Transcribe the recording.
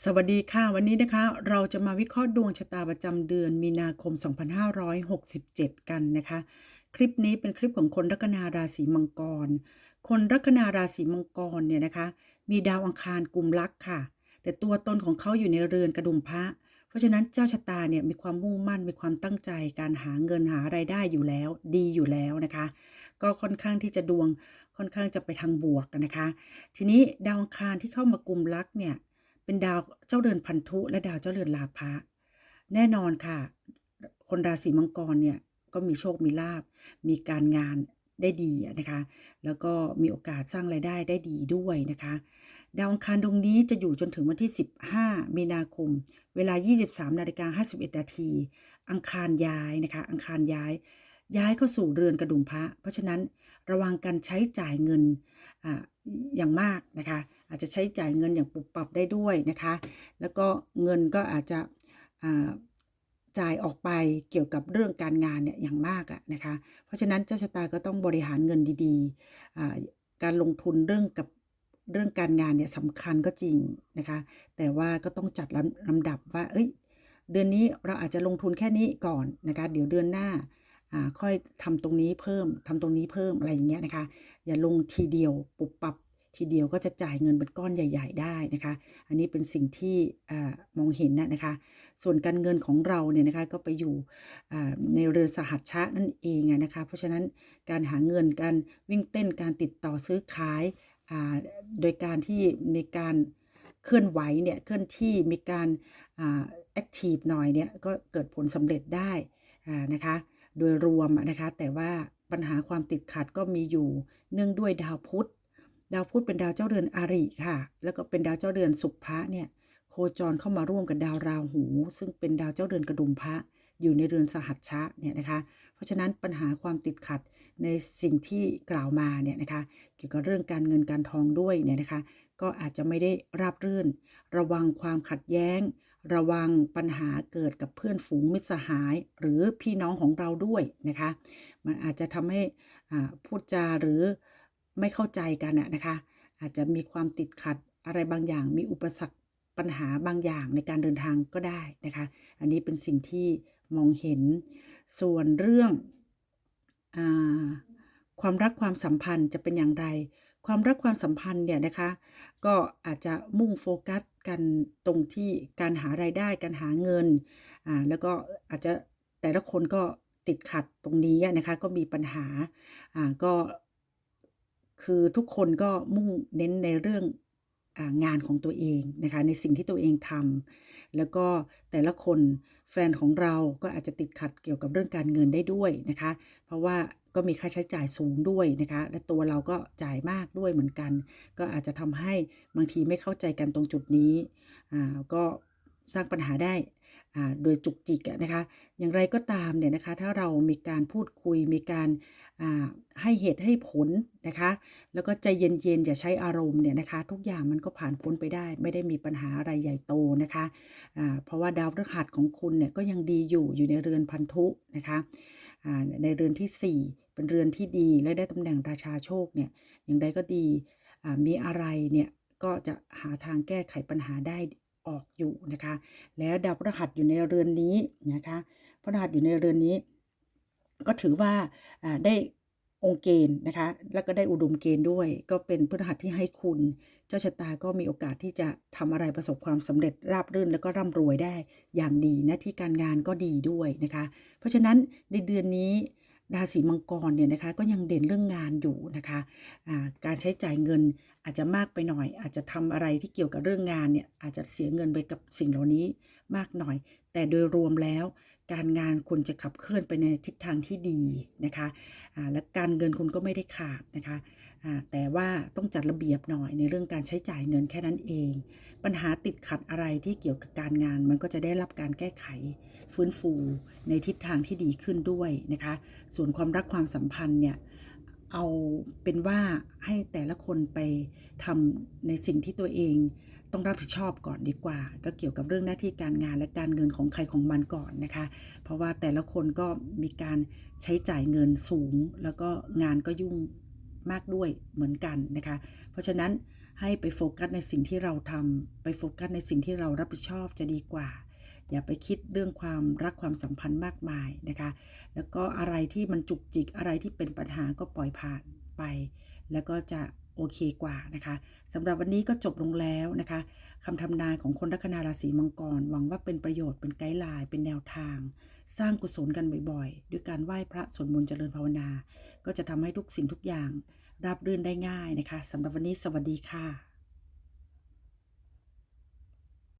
สวัสดีค่ะ วันนี้นะคะ เราจะมาวิเคราะห์ดวงชะตาประจำเดือนมีนาคม 2567 กันนะคะ คลิปนี้เป็นคลิปของคนลัคนาราศีมังกร คนลัคนาราศีมังกรเนี่ยนะคะ มีดาวอังคารกลุ่มลักค่ะ แต่ตัวตนของเขาอยู่ในเรือนกระดุมพระ เพราะฉะนั้นเจ้าชะตาเนี่ยมีความมุ่งมั่นมีความตั้งใจการหาเงินหาไรายได้อยู่แล้ว ดีอยู่แล้วนะคะ ก็ค่อนข้างที่จะดวงค่อนข้างจะไปทางบวกนะคะ ทีนี้ดาวอังคารที่เข้ามากลุ่มลักเนี่ย เป็นดาวเจ้าเรือนพันธุและดาวเจ้าเรือนลาภะแน่นอนค่ะ คนราศีมังกรเนี่ยก็มีโชคมีลาบ มีการงานได้ดีนะคะ แล้วก็มีโอกาสสร้างรายได้ได้ดีด้วยนะคะ ดาวอังคารดวงนี้จะอยู่จนถึงวันที่ 15 มีนาคม เวลา 23นาฬิกา51นาทีอังคารย้ายนะคะ อังคารย้าย ย้ายเข้าสู่เรือนกระดุมพระ เพราะฉะนั้นระวังการใช้จ่ายเงินออย่างมากนะคะ อาจจะใช้จ่ายเงินอย่างปุบปรับได้ด้วยนะคะ แล้วก็เงินก็อาจจะจ่ายออกไปเกี่ยวกับเรื่องการงานเนี่ยอย่างมากอะนะคะ เพราะฉะนั้นเจ้าชะตาก็ต้องบริหารเงินดีๆ การลงทุนเรื่องกับเรื่องการงานเนี่ยสำคัญก็จริงนะคะ แต่ว่าก็ต้องจัดลำลำดับว่า เอ้ย เดือนนี้เราอาจจะลงทุนแค่นี้ก่อนนะคะ เดี๋ยวเดือนหน้าค่อยทำตรงนี้เพิ่มทำตรงนี้เพิ่มอะไรอย่างเงี้ยนะคะ อย่าลงทีเดียวปุบปับ ทีเดียวก็จะจ่ายเงินเป็นก้อนใหญ่ ๆ ได้นะคะ อันนี้เป็นสิ่งที่อมองเห็นนะนะคะ ส่วนการเงินของเราเนี่ยนะคะก็ไปอยู่ในเรือนสหัชชะนั่นเองนะคะ เพราะฉะนั้นการหาเงินการวิ่งเต้นการติดต่อซื้อขายาโดยการที่มีการเคลื่อนไหวเนี่ยเคลื่อนที่มีการแอคทีฟหน่อยเนี่ยก็เกิดผลสำเร็จได้นะคะโดยรวมนะคะแต่ว่าปัญหาความติดขัดก็มีอยู่เนื่องด้วยดาวพุธ ดาวพุธเป็นดาวเจ้าเรือนอาริค่ะ แล้วก็เป็นดาวเจ้าเรือนสุภะเนี่ย โคจรเข้ามาร่วมกับดาวราหู ซึ่งเป็นดาวเจ้าเรือนกระดุมพระอยู่ในเรือนสหัชชะเนี่ยนะคะ เพราะฉะนั้นปัญหาความติดขัดในสิ่งที่กล่าวมาเนี่ยนะคะ เกี่ยวกับเรื่องการเงินการทองด้วยเนี่ยนะคะ ก็อาจจะไม่ได้ราบรื่น ระวังความขัดแย้ง ระวังปัญหาเกิดกับเพื่อนฝูงมิตรสหาย หรือพี่น้องของเราด้วยนะคะ มันอาจจะทำให้พูดจาหรือ ไม่เข้าใจกันอะนะคะ อาจจะมีความติดขัดอะไรบางอย่าง มีอุปสรรคปัญหาบางอย่างในการเดินทางก็ได้นะคะ อันนี้เป็นสิ่งที่มองเห็น ส่วนเรื่องอความรักความสัมพันธ์จะเป็นอย่างไร ความรักความสัมพันธ์เนี่ยนะคะ ก็อาจจะมุ่งโฟกัสกันตรงที่การหารายได้ การหาเงิน อ่า แล้วก็อาจจะแต่ละคนก็ติดขัดตรงนี้นะคะ ก็มีปัญหา อ่า ก็ คือทุกคนก็มุ่งเน้นในเรื่องงานของตัวเองนะคะในสิ่งที่ตัวเองทำแล้วก็แต่ละคนแฟนของเราก็อาจจะติดขัดเกี่ยวกับเรื่องการเงินได้ด้วยนะคะ เพราะว่าก็มีค่าใช้จ่ายสูงด้วยนะคะ และตัวเราก็จ่ายมากด้วยเหมือนกัน ก็อาจจะทำให้บางทีไม่เข้าใจกันตรงจุดนี้อ่าก็ สร้างปัญหาได้โดยจุกจิกนะคะ อย่างไรก็ตามเนี่ยนะคะ ถ้าเรามีการพูดคุย มีการให้เหตุให้ผลนะคะ แล้วก็ใจเย็นๆอย่าใช้อารมณ์เนี่ยนะคะ ทุกอย่างมันก็ผ่านพ้นไปได้ ไม่ได้มีปัญหาอะไรใหญ่โตนะคะอ่าเพราะว่าดาวพฤหัสของคุณเนี่ยก็ยังดีอยู่อยู่ในเรือนพันธุนะคะในเรือนที่ 4 เป็นเรือนที่ดีและได้ตำแหน่งราชาโชคเนี่ยอย่างใดก็ดีมีอะไรเนี่ยก็จะหาทางแก้ไขปัญหาได้ ออกอยู่นะคะ แล้วดาวพฤหัสอยู่ในเรือนนี้นะคะพฤหัสอยู่ในเรือนนี้ ก็ถือว่าได้องค์เกณฑ์นะคะ แล้วก็ได้อุดมเกณฑ์ด้วย ก็เป็นพฤหัสที่ให้คุณ เจ้าชะตาก็มีโอกาสที่จะทำอะไรประสบความสำเร็จราบรื่นแล้วก็ร่ำรวยได้อย่างดีน้าที่การงานก็ดีด้วยนะคะ เพราะฉะนั้นในเดือนนี้ ราศีมังกรเนี่ยนะคะก็ยังเด่นเรื่องงานอยู่นะคะะการใช้จ่ายเงินอาจจะมากไปหน่อย อาจจะทำอะไรที่เกี่ยวกับเรื่องงานเนี่ยอาจจะเสียเงินไปกับสิ่งเหล่านี้มากหน่อย แต่โดยรวมแล้ว การงานคุณจะขับเคลื่อนไปในทิศทางที่ดีนะคะะและการเงินคุณก็ไม่ได้ขาดนะคะะแต่ว่าต้องจัดระเบียบหน่อยในเรื่องการใช้จ่ายเงินแค่นั้นเอง ปัญหาติดขัดอะไรที่เกี่ยวกับการงาน มันก็จะได้รับการแก้ไข ฟื้นฟูในทิศทางที่ดีขึ้นด้วยนะคะ ส่วนความรักความสัมพันธ์เนี่ย เอาเป็นว่าให้แต่ละคนไปทำในสิ่งที่ตัวเองต้องรับผิดชอบก่อนดีกว่า ก็เกี่ยวกับเรื่องหน้าที่การงานและการเงินของใครของมันก่อนนะคะ เพราะว่าแต่ละคนก็มีการใช้จ่ายเงินสูง แล้วก็งานก็ยุ่งมากด้วยเหมือนกันนะคะ เพราะฉะนั้นให้ไปโฟกัสในสิ่งที่เราทำไปโฟกัสในสิ่งที่เรารับผิดชอบจะดีกว่า อย่าไปคิดเรื่องความรักความสัมพันธ์มากมายนะคะ แล้วก็อะไรที่มันจุกจิกอะไรที่เป็นปัญหาก็ปล่อยผ่านไป แล้วก็จะโอเคกว่านะคะสำหรับวันนี้ก็จบลงแล้วนะคะคำทำนายของคนลัคนาราศีมังกร หวังว่าเป็นประโยชน์เป็นไกด์ไลน์เป็นแนวทาง สร้างกุศลกันบ่อยๆ ด้วยการไหว้พระสวดมนต์เจริญภาวนา ก็จะทำให้ทุกสิ่งทุกอย่าง ราบรื่นได้ง่ายนะคะสำหรับวันนี้สวัสดีค่ะ